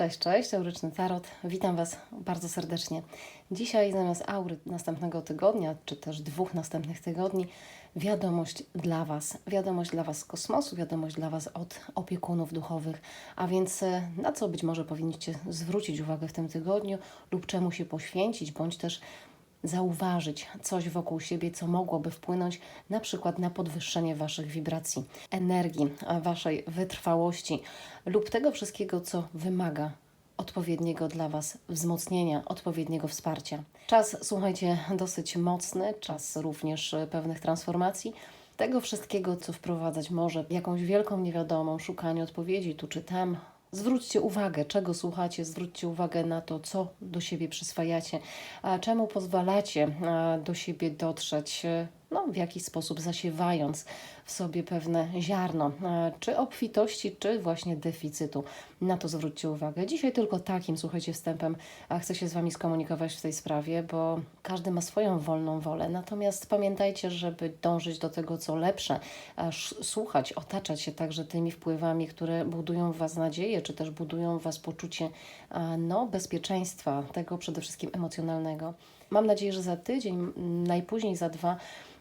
Cześć, cześć, Auryczny Tarot. Witam Was bardzo serdecznie. Dzisiaj zamiast aury następnego tygodnia, czy też dwóch następnych tygodni, wiadomość dla Was. Wiadomość dla Was z kosmosu, wiadomość dla Was od opiekunów duchowych. A więc e, na co być może powinniście zwrócić uwagę w tym tygodniu lub czemu się poświęcić, bądź też zauważyć coś wokół siebie, co mogłoby wpłynąć na przykład na podwyższenie Waszych wibracji, energii, Waszej wytrwałości lub tego wszystkiego, co wymaga odpowiedniego dla Was wzmocnienia, odpowiedniego wsparcia. Czas, słuchajcie, dosyć mocny, czas również e, pewnych transformacji. Tego wszystkiego, co wprowadzać może jakąś wielką niewiadomą, szukanie odpowiedzi tu czy tam, Zwróćcie uwagę, czego słuchacie, zwróćcie uwagę na to, co do siebie przyswajacie, a czemu pozwalacie do siebie dotrzeć, no, w jakiś sposób zasiewając w sobie pewne ziarno, a, czy obfitości, czy właśnie deficytu. Na to zwróćcie uwagę. Dzisiaj tylko takim, słuchajcie, wstępem chcę się z Wami skomunikować w tej sprawie, bo każdy ma swoją wolną wolę. Natomiast pamiętajcie, żeby dążyć do tego, co lepsze, słuchać, otaczać się także tymi wpływami, które budują w Was nadzieję, czy też budują w Was poczucie no, bezpieczeństwa, tego przede wszystkim emocjonalnego. Mam nadzieję, że za tydzień, m, najpóźniej za dwa,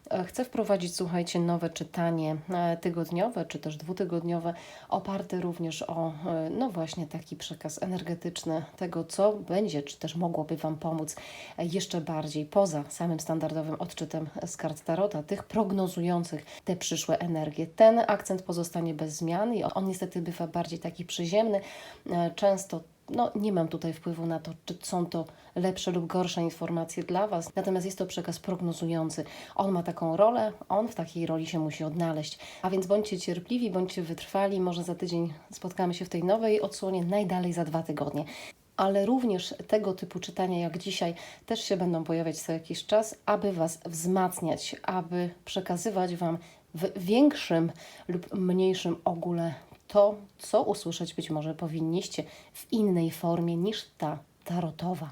e, chcę wprowadzić, słuchajcie, nowe czytanie e, tygodniowe, czy też dwutygodniowe, oparte również o, e, no właśnie, taki przekaz energetyczny tego, co będzie, czy też mogłoby Wam pomóc jeszcze bardziej poza samym standardowym odczytem z kart Tarota, tych prognozujących te przyszłe energie. Ten akcent pozostanie bez zmian i on niestety bywa bardziej taki przyziemny. Często no, nie mam tutaj wpływu na to, czy są to lepsze lub gorsze informacje dla Was, natomiast jest to przekaz prognozujący. On ma taką rolę, on w takiej roli się musi odnaleźć. A więc bądźcie cierpliwi, bądźcie wytrwali, może za tydzień spotkamy się w tej nowej odsłonie, najdalej za dwa tygodnie. Ale również tego typu czytania jak dzisiaj też się będą pojawiać co jakiś czas, aby Was wzmacniać, aby przekazywać Wam w większym lub mniejszym ogóle to, co usłyszeć być może powinniście w innej formie niż ta tarotowa.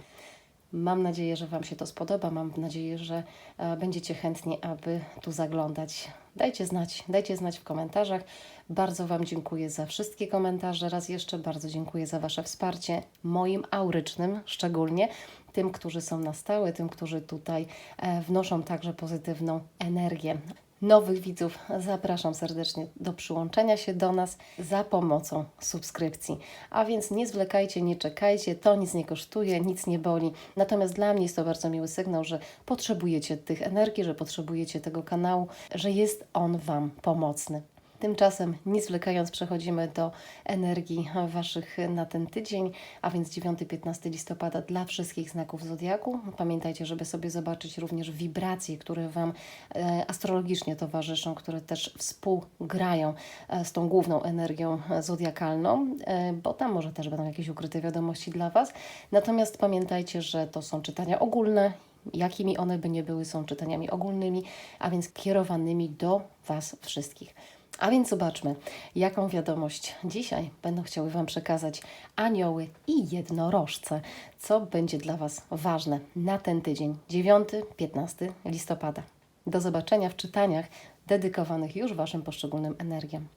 Mam nadzieję, że Wam się to spodoba. Mam nadzieję, że e, będziecie chętni, aby tu zaglądać. Dajcie znać, dajcie znać w komentarzach. Bardzo Wam dziękuję za wszystkie komentarze. Raz jeszcze bardzo dziękuję za Wasze wsparcie, moim aurycznym szczególnie, tym, którzy są na stałe, tym, którzy tutaj e, wnoszą także pozytywną energię. Nowych widzów zapraszam serdecznie do przyłączenia się do nas za pomocą subskrypcji. A więc nie zwlekajcie, nie czekajcie, to nic nie kosztuje, nic nie boli. Natomiast dla mnie jest to bardzo miły sygnał, że potrzebujecie tych energii, że potrzebujecie tego kanału, że jest on Wam pomocny. Tymczasem, nie zwlekając, przechodzimy do energii Waszych na ten tydzień, a więc 9-15 listopada dla wszystkich znaków Zodiaku. Pamiętajcie, żeby sobie zobaczyć również wibracje, które Wam e, astrologicznie towarzyszą, które też współgrają e, z tą główną energią e, zodiakalną, bo tam może też będą jakieś ukryte wiadomości dla Was. Natomiast pamiętajcie, że to są czytania ogólne, jakimi one by nie były, są czytaniami ogólnymi, a więc kierowanymi do Was wszystkich. A więc zobaczmy, jaką wiadomość dzisiaj będą chciały Wam przekazać anioły i jednorożce, co będzie dla Was ważne na ten tydzień 9-15 listopada. Do zobaczenia w czytaniach dedykowanych już Waszym poszczególnym energiom.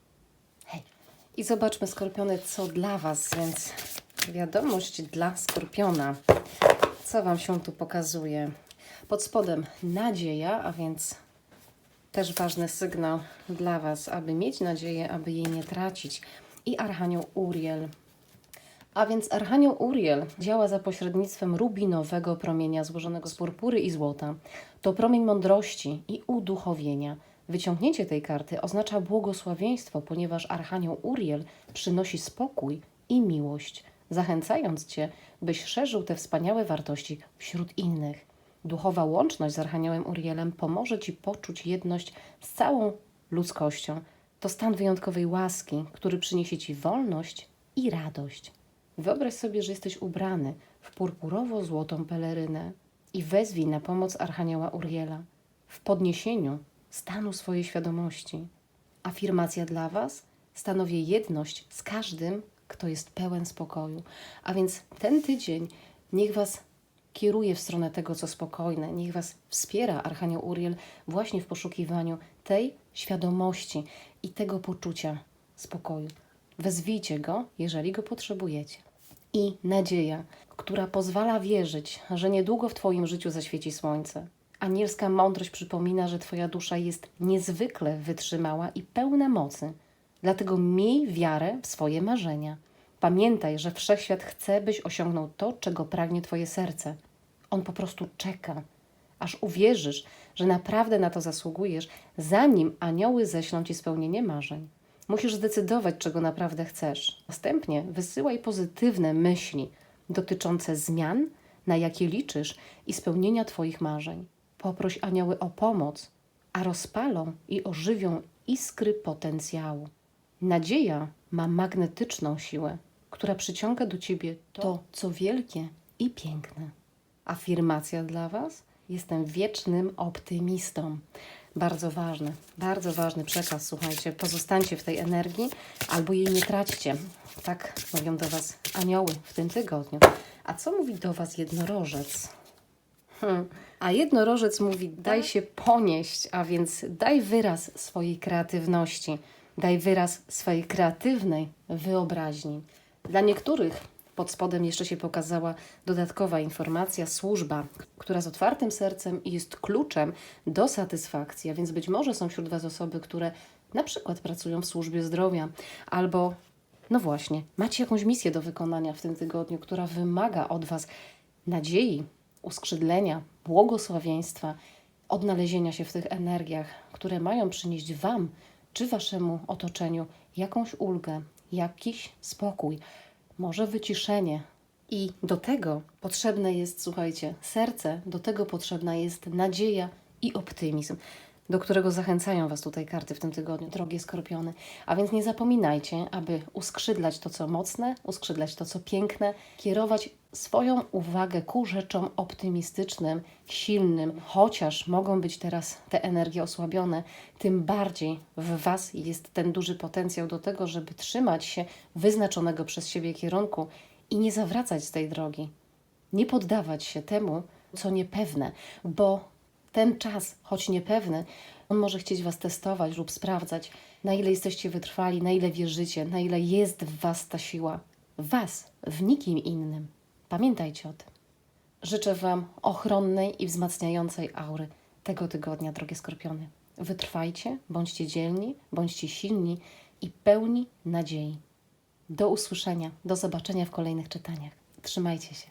Hej! I zobaczmy, Skorpiony, co dla Was, więc wiadomość dla Skorpiona. Co Wam się tu pokazuje? Pod spodem nadzieja, a więc też ważny sygnał dla Was, aby mieć nadzieję, aby jej nie tracić. I Archanioł Uriel. A więc Archanioł Uriel działa za pośrednictwem rubinowego promienia złożonego z purpury i złota. To promień mądrości i uduchowienia. Wyciągnięcie tej karty oznacza błogosławieństwo, ponieważ Archanioł Uriel przynosi spokój i miłość, zachęcając Cię, byś szerzył te wspaniałe wartości wśród innych. Duchowa łączność z Archaniołem Urielem pomoże Ci poczuć jedność z całą ludzkością. To stan wyjątkowej łaski, który przyniesie Ci wolność i radość. Wyobraź sobie, że jesteś ubrany w purpurowo-złotą pelerynę i wezwij na pomoc Archanioła Uriela w podniesieniu stanu swojej świadomości. Afirmacja dla Was stanowi jedność z każdym, kto jest pełen spokoju. A więc ten tydzień niech Was kieruje w stronę tego, co spokojne. Niech Was wspiera Archanioł Uriel właśnie w poszukiwaniu tej świadomości i tego poczucia spokoju. Wezwijcie go, jeżeli go potrzebujecie. i nadzieja, która pozwala wierzyć, że niedługo w Twoim życiu zaświeci słońce. Anielska mądrość przypomina, że Twoja dusza jest niezwykle wytrzymała i pełna mocy. Dlatego miej wiarę w swoje marzenia. Pamiętaj, że wszechświat chce, byś osiągnął to, czego pragnie Twoje serce. On po prostu czeka, aż uwierzysz, że naprawdę na to zasługujesz, zanim anioły ześlą Ci spełnienie marzeń. Musisz zdecydować, czego naprawdę chcesz. Następnie wysyłaj pozytywne myśli dotyczące zmian, na jakie liczysz i spełnienia Twoich marzeń. Poproś anioły o pomoc, a rozpalą i ożywią iskry potencjału. Nadzieja ma magnetyczną siłę, która przyciąga do Ciebie to, co wielkie i piękne. Afirmacja dla Was? Jestem wiecznym optymistą. Bardzo ważny, bardzo ważny przekaz, słuchajcie. Pozostańcie w tej energii albo jej nie traćcie. Tak mówią do Was anioły w tym tygodniu. A co mówi do Was jednorożec? Hmm. A jednorożec mówi: daj się ponieść, a więc daj wyraz swojej kreatywności, daj wyraz swojej kreatywnej wyobraźni. Dla niektórych pod spodem jeszcze się pokazała dodatkowa informacja, służba, która z otwartym sercem jest kluczem do satysfakcji, a więc być może są wśród Was osoby, które na przykład pracują w służbie zdrowia albo no właśnie, macie jakąś misję do wykonania w tym tygodniu, która wymaga od Was nadziei, uskrzydlenia, błogosławieństwa, odnalezienia się w tych energiach, które mają przynieść Wam czy Waszemu otoczeniu jakąś ulgę, jakiś spokój, może wyciszenie. I do tego potrzebne jest, słuchajcie, serce, do tego potrzebna jest nadzieja i optymizm do którego zachęcają Was tutaj karty w tym tygodniu, drogie skorpiony. A więc nie zapominajcie, aby uskrzydlać to, co mocne, uskrzydlać to, co piękne, kierować swoją uwagę ku rzeczom optymistycznym, silnym, chociaż mogą być teraz te energie osłabione, tym bardziej w Was jest ten duży potencjał do tego, żeby trzymać się wyznaczonego przez siebie kierunku i nie zawracać z tej drogi. Nie poddawać się temu, co niepewne, bo ten czas, choć niepewny, on może chcieć Was testować lub sprawdzać, na ile jesteście wytrwali, na ile wierzycie, na ile jest w Was ta siła. Was, w nikim innym. Pamiętajcie o tym. Życzę Wam ochronnej i wzmacniającej aury tego tygodnia, drogie skorpiony. Wytrwajcie, bądźcie dzielni, bądźcie silni i pełni nadziei. Do usłyszenia, do zobaczenia w kolejnych czytaniach. Trzymajcie się.